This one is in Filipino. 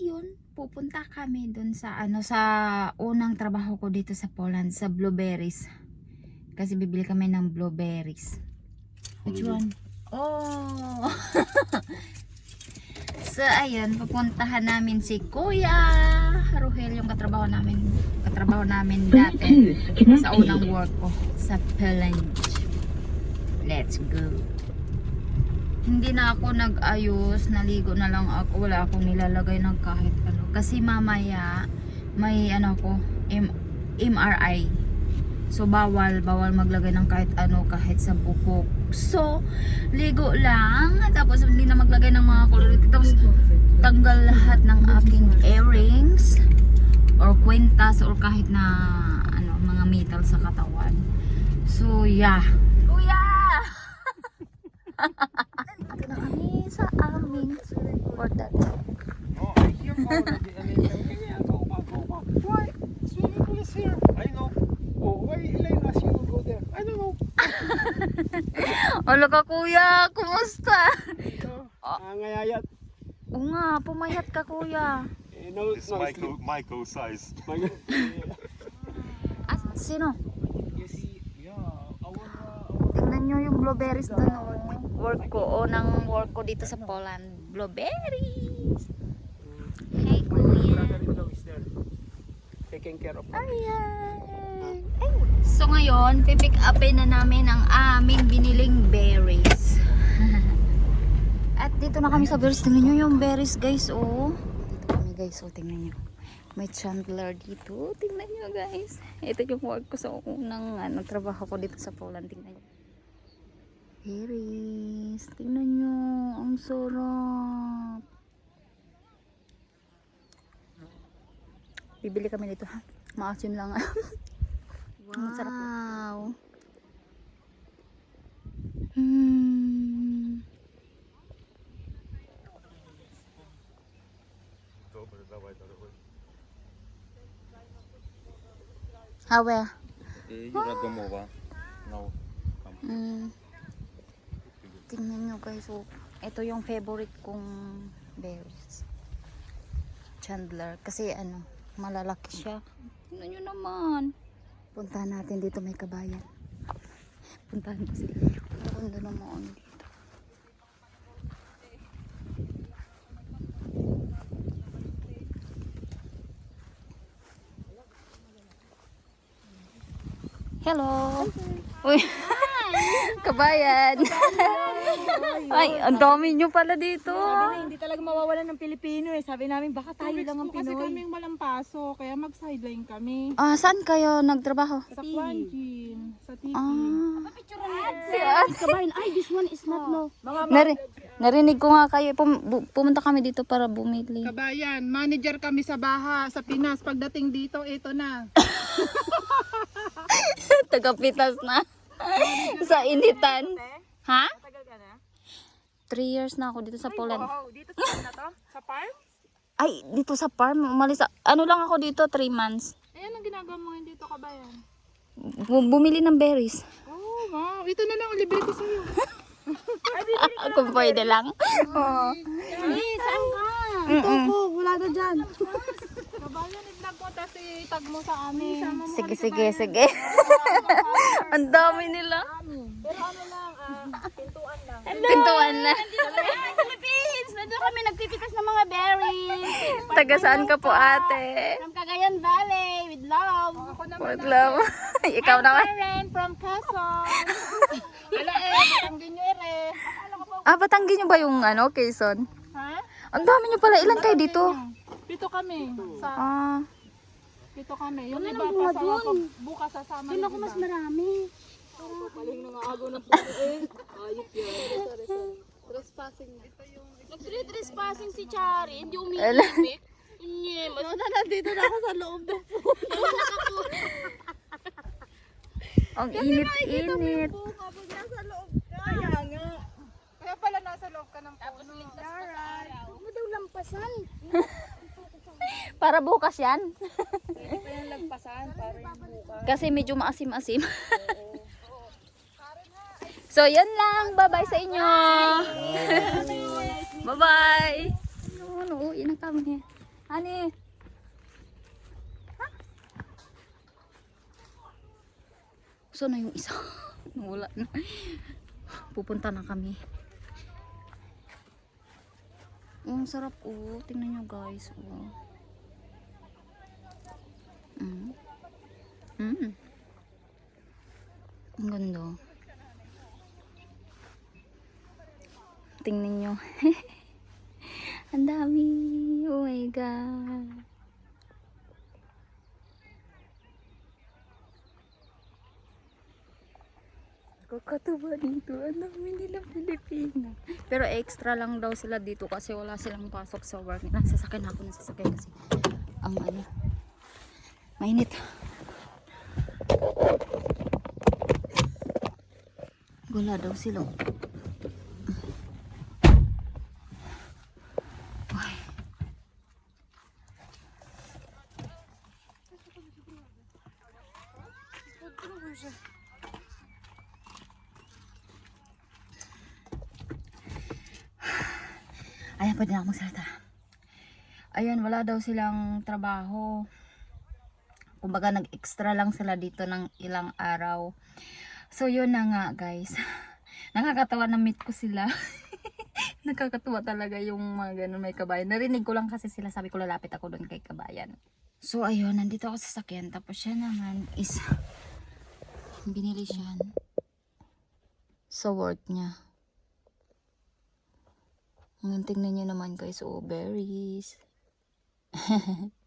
ayun, pupunta kami dun sa ano sa unang trabaho ko dito sa Poland sa blueberries. Kasi bibili kami ng blueberries. Which one? Oh. so ayun, pupuntahan namin si Kuya Rohel yung katrabaho namin. Katrabaho namin dati sa unang work ko sa Poland. Let's go. Hindi na ako nag-ayos, naligo na lang ako, wala akong nilalagay ng kahit ano. Kasi mamaya may ano ko, M- MRI. So bawal, bawal maglagay ng kahit ano, kahit sa bubok. So, ligo lang, tapos hindi na maglagay ng mga kulay. Tapos tanggal lahat ng aking earrings or kwintas or kahit na ano, mga metal sa katawan. So, yeah. Kuya! I mean, okay, yeah, go back, go back. Why? Swimming pool is here. I know. Oh, why Elaine asked you to go there? I don't know. Wala ka kuya, kumusta? Ito, Oh. ah, ngayayat. Oo nga, pumayat ka kuya. Eh, no, It's no, Michael, Michael size. Michael. Ah, sino? Tingnan nyo yung blueberries doon. oh. Work ko, o ng work ko dito sa Poland. Blueberries! Hey kuya! Taking care of Ayan! So ngayon, pipick upin na namin ang aming biniling berries. At dito na kami sa berries. Tingnan nyo yung berries guys, oh. Dito kami guys, oh. Tingnan nyo. May chandler dito. Tingnan nyo guys. Ito yung work ko sa unang ano, trabaho ko dito sa Poland. Tingnan nyo berries. Tingnan nyo, ang sarap. Bibili kami dito, nito. Maasim lang. wow. Wow. Hmm. How well? Eh, you got the mova. No. Mm. Tingnan nyo guys. Oh. Ito yung favorite kong berries. Chandler. Kasi ano, malalaki siya. Tingnan nyo naman. Puntahan natin dito may kabayan. Puntahan ko sila. Ganda naman dito. Hello. Uy. Kabayan. Ay, ang dami nyo pala dito. Sabi na, hindi talaga mawawalan ng Pilipino eh. Sabi namin, baka tayo lang ang Kasi Pinoy. kaming malampaso, kaya mag-sideline kami. Ah, saan kayo nagtrabaho? Sa Kwanjin, sa TV. Ah. Si Ate Kabayan, ay, this one is not no. Nari narinig ko nga kayo. Pum bu- pumunta kami dito para bumili. Kabayan, manager kami sa Baha, sa Pinas. Pagdating dito, ito na. Tagapitas na. sa initan. Ha? Tagal ka na? Three years na ako dito sa Poland. Wow, dito sa na to? Sa farm? Ay, dito sa farm. Umalis. Ano lang ako dito? Three months. Ayan ang ginagawa mo ngayon dito, Kabayan. Bu- bumili ng berries. Oh, wow. Ito na lang, ang libre ko sa'yo. Kung pwede lang. Oo. Ay, saan ka? Ito ko, wala na dyan. Kabayan, i-vlog mo, tapos i-tag mo sa amin. Sige, sige, sige. Ang dami nila. Pero ano lang, pintuan na. Philippines! Nandun kami nagpipitas ng mga berries. Taga saan ka po ate? From Cagayan Valley, with love. Ako naman, Wag lang. Ikaw naman. Karen from Quezon. Ala eh, tanggin nyo ere. Ah, Batanggi nyo ba yung ano, Quezon? Ha? Ang dami nyo pala. Ilan kayo dito? Pito kami. Sa Ah, pito kami. Yung iba pa sa ko bukas sasama Doon yung ako mas iba. marami. Nag-trespassing si Chari, hindi umiibig. Hindi, mas... na nandito na ako sa loob ng Ang init-init. Kapag nasa loob ka. Kaya nga. Kaya pala nasa loob ka ng puno. Huwag mo daw lampasan. Para bukas yan. Kaya lagpasan, para yung buka. Kasi medyo maasim-asim. so, yan lang. Bye-bye sa inyo. Bye-bye. Ano, uwi na kami. Ha? Saan na yung isa? Wala na. Pupunta na kami. Oh, ang sarap oh. Tingnan nyo guys. Oh. Mm. Mm. Ang ganda. Tingnan nyo. Ang dami. Oh my God. Kakatuwa dito. Ang dami nilang Pilipina. Pero extra lang daw sila dito kasi wala silang pasok sa work. Nasasakay na ako nasasakay kasi ang ano. Mainit. Wala daw sila. Ayan, pwede na ako magsalita. Ayan, wala daw silang trabaho. Kumbaga, nag-extra lang sila dito ng ilang araw. So, yun na nga, guys. Nakakatawa na meet ko sila. Nakakatuwa talaga yung mga ganun may kabayan. Narinig ko lang kasi sila, sabi ko lalapit ako doon kay kabayan. So, ayun, nandito ako sa sakyan. Tapos siya naman is, binili siya sa worth niya. Ngayon, tingnan nyo naman guys, oh, berries.